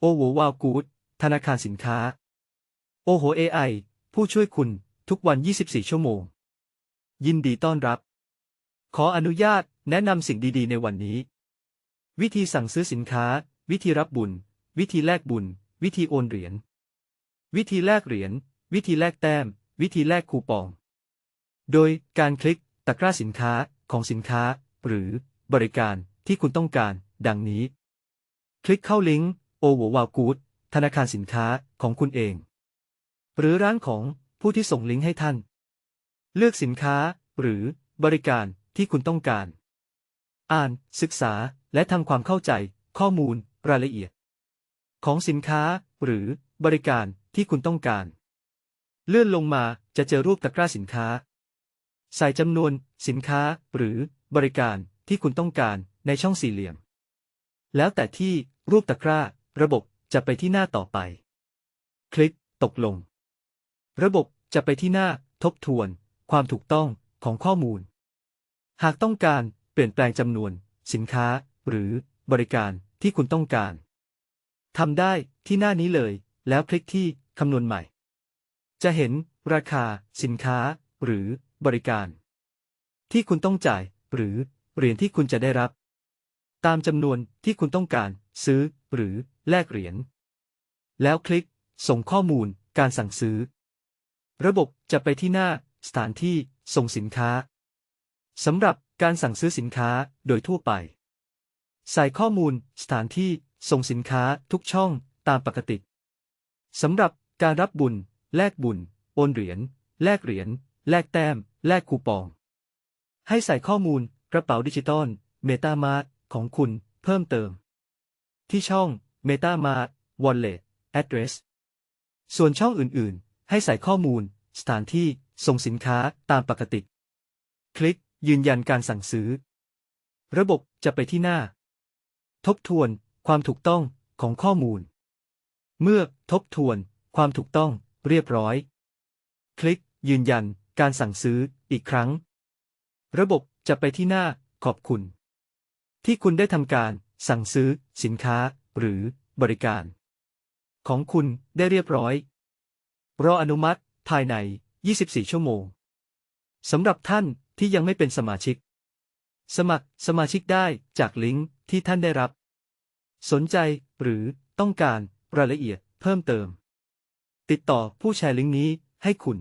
โอโหวาวกูดธนาคารสินค้า โอโห AI ผู้ช่วยคุณทุกวัน 24 ชั่วโมง ยินดีต้อนรับ ขออนุญาตแนะนำสิ่งดีๆ ในวันนี้ วิธีสั่งซื้อสินค้า วิธีรับบุญ วิธีแลกบุญ วิธีโอนเหรียญ วิธีแลกเหรียญ วิธีแลกแต้ม วิธีแลกคูปอง โดยการคลิกตะกร้าสินค้าของสินค้า หรือบริการที่คุณต้องการ ดังนี้ คลิกเข้าลิงก์ โอโววากูดธนาคารสินค้าของคุณเอง หรือร้านของผู้ที่ส่งลิงก์ให้ท่าน เลือกสินค้าหรือบริการที่คุณต้องการ อ่าน ศึกษา และทำความเข้าใจ ข้อมูล รายละเอียด ของสินค้าหรือบริการที่คุณต้องการ เลื่อนลงมาจะเจอรูปตะกร้าสินค้า ใส่จำนวน สินค้า หรือบริการที่คุณต้องการในช่องสี่เหลี่ยม แล้วแต่ที่รูปตะกร้า ระบบจะไปที่หน้าต่อไป คลิก ตกลง ระบบจะไปที่หน้า ทบทวน ความถูกต้องของข้อมูล หากต้องการเปลี่ยนแปลงจำนวน สินค้า หรือบริการที่คุณต้องการทำได้ที่หน้านี้เลย แล้วคลิกที่คำนวณใหม่ จะเห็นราคา สินค้า หรือบริการ ที่คุณต้องจ่าย หรือเหรียญที่คุณจะได้รับ ตามจำนวนที่คุณต้องการ ซื้อ หรือ แลกเหรียญ แล้วคลิก ส่งข้อมูล การสั่งซื้อ ระบบจะไปที่หน้า สถานที่ ส่งสินค้า สำหรับการสั่งซื้อสินค้าโดยทั่วไป ใส่ข้อมูล สถานที่ ส่งสินค้าทุกช่อง ตามปกติ สำหรับการรับบุญ แลกบุญ โอนเหรียญ แลกเหรียญ แลกแต้ม แลกคูปอง ให้ใส่ข้อมูล กระเป๋าดิจิตอล MetaMask ของคุณ เพิ่มเติม ที่ช่อง MetaMask Wallet Address ส่วนช่องอื่นๆ ให้ใส่ข้อมูล สถานที่ส่งสินค้าตามปกติ คลิกยืนยันการสั่งซื้อ ระบบจะไปที่หน้า ทบทวนความถูกต้องของข้อมูล เมื่อทบทวนความถูกต้องเรียบร้อย คลิกยืนยันการสั่งซื้ออีกครั้ง ระบบจะไปที่หน้าขอบคุณ ที่คุณได้ทำการสั่งซื้อสินค้า หรือบริการ ของคุณได้เรียบร้อย รออนุมัติภายใน 24 ชั่วโมงสำหรับท่านที่ยังไม่เป็นสมาชิก สมัครสมาชิกได้จากลิงก์ที่ท่านได้รับ สนใจหรือต้องการรายละเอียดเพิ่มเติม ติดต่อผู้แชร์ลิงก์นี้ให้คุณ